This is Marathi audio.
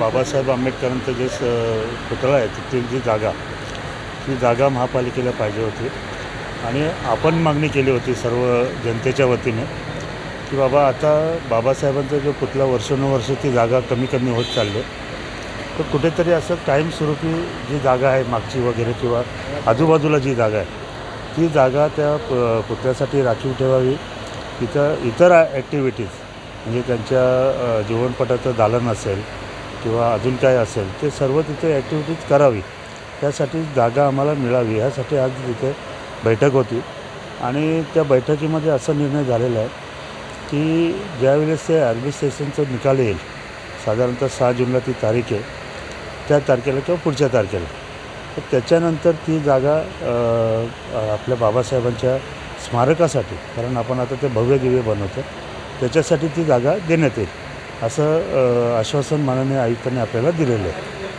बाबासाहेब आंबेडकरांचं जे स पुतळा आहे तिथली जी जागा ती जागा महापालिकेला पाहिजे होती. आणि आपण मागणी केली होती सर्व जनतेच्या वतीने की बाबा आता बाबासाहेबांचा जो पुतळा वर्षानुवर्ष ती जागा कमी कमी होत चालली तर कुठेतरी असं कायमस्वरूपी जी जागा आहे मागची वगैरे किंवा आजूबाजूला जी जागा आहे ती जागा त्या प- पुतळ्यासाठी राखीव ठेवावी. तिथं इतर ॲक्टिव्हिटीज म्हणजे त्यांच्या जीवनपटाचं दालन असेल किंवा अजून काय असेल ते सर्व तिथे ॲक्टिव्हिटीज करावी. त्यासाठी जागा आम्हाला मिळावी ह्यासाठी आज तिथे बैठक होती. आणि त्या बैठकीमध्ये असा निर्णय झालेला आहे की ज्यावेळेस ते ॲडमिनिस्ट्रेशनचं निकाल येईल साधारणतः सहा जूनला ती तारीख आहे त्या तारखेला किंवा पुढच्या तारखेला. तर त्याच्यानंतर ती जागा आपल्या बाबासाहेबांच्या स्मारकासाठी कारण आपण आता ते भव्य दिव्य बनवतो त्याच्यासाठी ती जागा देण्यात येईल. असं आश्वासन माननीय आयुक्तांनी आपल्याला दिलेलं आहे.